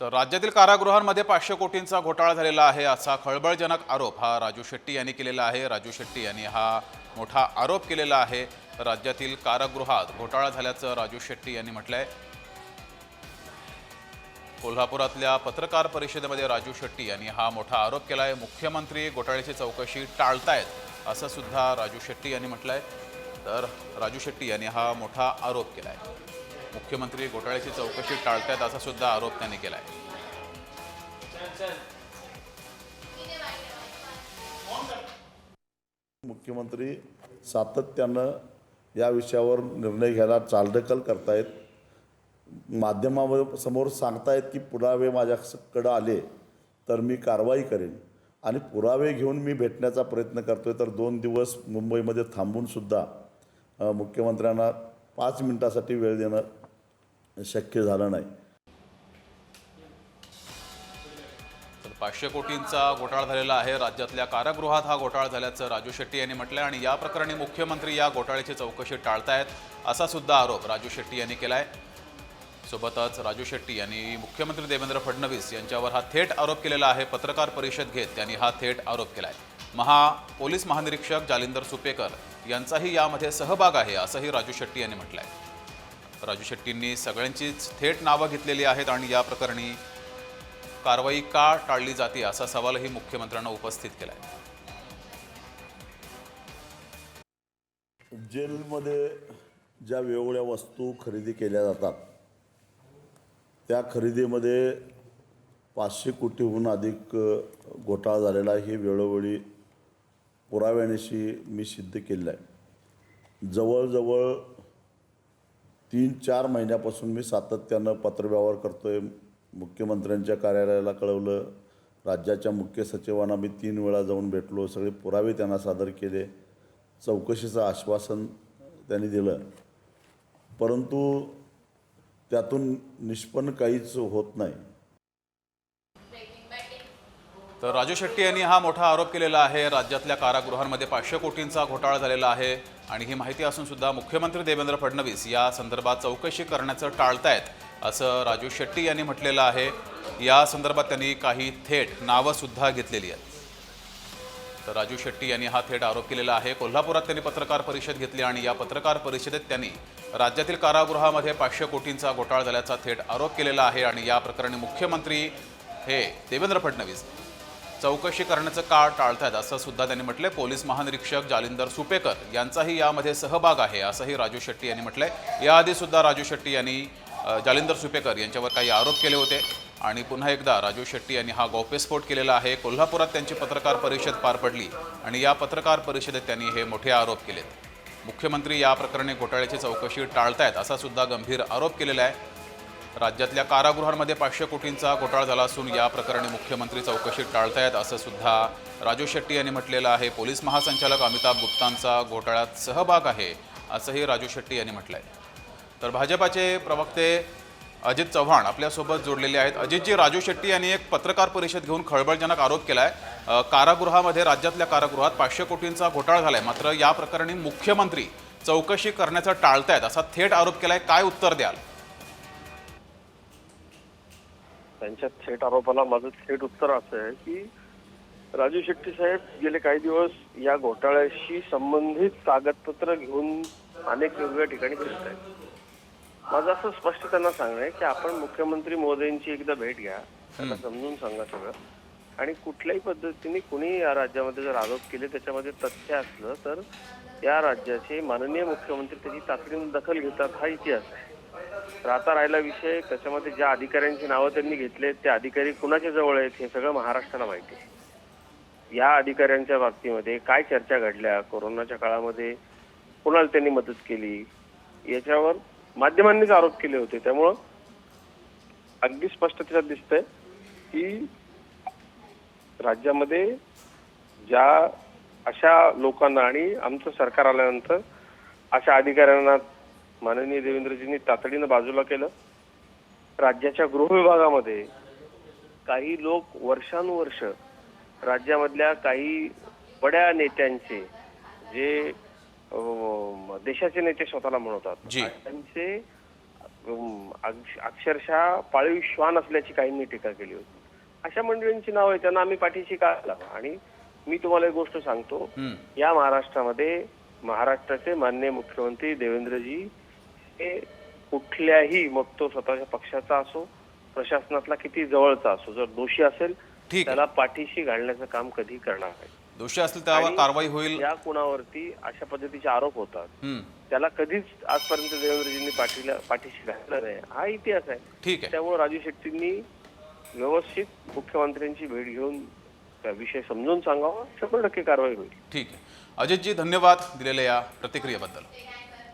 तर राज्यातील कारागृहांमध्ये पाचशे कोटींचा घोटाळा झालेला आहे असा खळबळजनक आरोप हा राजू शेट्टी यांनी केलेला आहे. राजू शेट्टी यांनी हा मोठा आरोप केलेला आहे. राज्यातील कारागृहात घोटाळा झाल्याचं राजू शेट्टी यांनी म्हटलंय. कोल्हापुरातल्या पत्रकार परिषदेमध्ये राजू शेट्टी यांनी हा मोठा आरोप केला आहे मुख्यमंत्री घोटाळ्याची चौकशी टाळतायत असं सुद्धा राजू शेट्टी यांनी म्हटलंय. तर राजू शेट्टी यांनी हा मोठा आरोप केला आहे मुख्यमंत्री घोटाळ्याची चौकशी टाळतायत असा सुद्धा आरोप त्यांनी केला आहे मुख्यमंत्री सातत्यानं या विषयावर निर्णय घ्यायला चालढकल करतायत. माध्यमावर समोर सांगतायत की पुरावे माझ्याकडं आले तर मी कारवाई करेन आणि पुरावे घेऊन मी भेटण्याचा प्रयत्न करतो आहे तर दोन दिवस मुंबईमध्ये थांबूनसुद्धा मुख्यमंत्र्यांना पाच मिनटासाठी वेळ देणं शक्य झालं नाही. पाचशे कोटींचा घोटाळा झालेला आहे. राज्यातल्या कारागृहात हा घोटाळा झाल्याचं राजू शेट्टी यांनी म्हटलं आणि या प्रकरणी मुख्यमंत्री या घोटाळ्याची चौकशी टाळतायत असा सुद्धा आरोप राजू शेट्टी यांनी केला आहे सोबतच राजू शेट्टी यांनी मुख्यमंत्री देवेंद्र फडणवीस यांच्यावर हा थेट आरोप केलेला आहे. पत्रकार परिषद घेत त्यांनी हा थेट आरोप केला आहे महा पोलीस महानिरीक्षक जालिंदर सुपेकर यांचाही यामध्ये सहभाग आहे असंही राजू शेट्टी यांनी म्हटलं आहे राजू शेट्टींनी सगळ्यांचीच थेट नावं घेतलेली आहेत आणि या प्रकरणी कारवाई का टाळली जाते असा सवालही मुख्यमंत्र्यांना उपस्थित केला आहे जेलमध्ये ज्या वेगवेगळ्या वस्तू खरेदी केल्या जातात त्या खरेदीमध्ये पाचशे कोटीहून अधिक घोटाळा झालेला आहे. हे वेळोवेळी पुराव्यानिशी मी सिद्ध केलेलं आहे. जवळजवळ तीन चार महिन्यापासून मी सातत्यानं पत्रव्यवहार करतो आहे मुख्यमंत्र्यांच्या कार्यालयाला कळवलं. राज्याच्या मुख्य सचिवांना मी तीन वेळा जाऊन भेटलो. सगळे पुरावे त्यांना सादर केले. चौकशीचं आश्वासन त्यांनी दिलं. परंतु त्यातून निष्पन्न काहीच होत नाही. तर राजू शेट्टी यांनी हा मोठा आरोप केलेला आहे. राज्यातल्या कारागृहांमध्ये पाचशे कोटींचा घोटाळा झालेला आहे आणि ही माहिती असून सुद्धा मुख्यमंत्री देवेंद्र फडणवीस या संदर्भात चौकशी करण्याचं टाळतायत असं राजू शेट्टी यांनी म्हटलेलं आहे. या संदर्भात त्यांनी काही थेट नावंसुद्धा घेतलेली आहेत. तर राजू शेट्टी यांनी हा थेट आरोप केलेला आहे. कोल्हापुरात त्यांनी पत्रकार परिषद घेतली आणि या पत्रकार परिषदेत त्यांनी राज्यातील कारागृहामध्ये पाचशे कोटींचा घोटाळा झाल्याचा थेट आरोप केलेला आहे आणि या प्रकरणी मुख्यमंत्री हे देवेंद्र फडणवीस चौकशी करण्याचं काळ टाळतायत असं सुद्धा त्यांनी म्हटलंय. पोलीस महानिरीक्षक जालिंदर सुपेकर यांचाही यामध्ये सहभाग आहे असंही राजू शेट्टी यांनी म्हटलंय. याआधी सुद्धा राजू शेट्टी यांनी जालिंदर सुपेकर यांच्यावर काही आरोप केले होते. आणि पुन्हा एकदा राजू शेट्टी यांनी हा गौप्यस्फोट केलेला आहे. कोल्हापुरात त्यांची पत्रकार परिषद पार पडली आणि या पत्रकार परिषदेत त्यांनी हे मोठे आरोप केलेत. मुख्यमंत्री या प्रकरणी घोटाळ्याची चौकशी टाळतायत असा सुद्धा गंभीर आरोप केलेला आहे. राज्यातल्या कारागृहांमध्ये पाचशे कोटींचा घोटाळा झाला असून या प्रकरणी मुख्यमंत्री चौकशी टाळतायत असं सुद्धा राजू शेट्टी यांनी म्हटलेलं आहे. पोलीस महासंचालक अमिताभ गुप्तांचा घोटाळ्यात सहभाग आहे असंही राजू शेट्टी यांनी म्हटलं आहे तर भाजपाचे प्रवक्ते अजित चव्हाण आपल्यासोबत जोडलेले आहेत. अजितजी राजू शेट्टी यांनी एक पत्रकार परिषद घेऊन खळबळजनक आरोप केला आहे कारागृहामध्ये राज्यातल्या कारागृहात पाचशे कोटींचा घोटाळा झाला आहे मात्र या प्रकरणी मुख्यमंत्री चौकशी करण्याचं टाळतायत असा थेट आरोप केला आहे काय उत्तर द्याल? त्यांच्या थेट आरोपाला माझं थेट उत्तर असं आहे की राजू शेट्टी साहेब गेले काही दिवस या घोटाळ्याशी संबंधित कागदपत्र घेऊन अनेक वेगवेगळ्या ठिकाणी फिरत आहेत. माझं असं स्पष्ट त्यांना सांगणं आहे की आपण मुख्यमंत्री महोदयांची एकदा भेट घ्या त्यांना समजून सांगा सगळं. आणि कुठल्याही पद्धतीने कुणी या राज्यामध्ये जर आरोप केले त्याच्यामध्ये तथ्य असलं तर या राज्याचे माननीय मुख्यमंत्री त्याची तातडीने दखल घेतात हा इतिहास आहे. तर आता राहिला विषय त्याच्यामध्ये ज्या अधिकाऱ्यांची नावं त्यांनी घेतले ते अधिकारी कुणाच्या जवळ आहेत हे सगळं महाराष्ट्राला माहिती आहे. या अधिकाऱ्यांच्या बाबतीमध्ये काय चर्चा घडल्या कोरोनाच्या काळामध्ये कुणाला त्यांनी मदत केली याच्यावर माध्यमांनीच आरोप केले होते. त्यामुळं अगदी स्पष्ट त्याच्यात दिसतंय की राज्यामध्ये ज्या अशा लोकांना आणि आमचं सरकार आल्यानंतर अशा अधिकाऱ्यांना माननीय देवेंद्रजींनी तातडीनं बाजूला केलं. राज्याच्या गृह विभागामध्ये काही लोक वर्षानुवर्ष राज्यामधल्या काही बड्या नेत्यांचे जे देशाचे नेते स्वतःला म्हणतात. त्यांचे अक्षरशः पाळीव श्वान असल्याची काहींनी टीका केली होती. अशा मंडळींची नाव आहे त्यांना आम्ही पाठीशी का लावा आणि मी तुम्हाला एक गोष्ट सांगतो. या महाराष्ट्रामध्ये महाराष्ट्राचे माननीय मुख्यमंत्री देवेंद्रजी हे कुठल्याही मग तो स्वतःच्या पक्षाचा असो प्रशासनातला किती जवळचा असो जर दोषी असेल. त्याला पाठीशी घालण्याचं काम कधी करणार नाही दोषी असतील त्यावर कारवाई होईल. या कुणावरती अशा पद्धतीचे आरोप होतात. त्याला कधीच आजपर्यंत देवेंद्रजींनी पाठीला पाठीशी घातलं नाही. हा इतिहास आहे. ठीक आहे. त्यामुळे राजू शेट्टींनी व्यवस्थित मुख्यमंत्र्यांची भेट घेऊन त्या विषय समजून सांगावा. शंभर टक्के कारवाई होईल. ठीक आहे. अजितजी धन्यवाद दिलेल्या या प्रतिक्रियेबद्दल.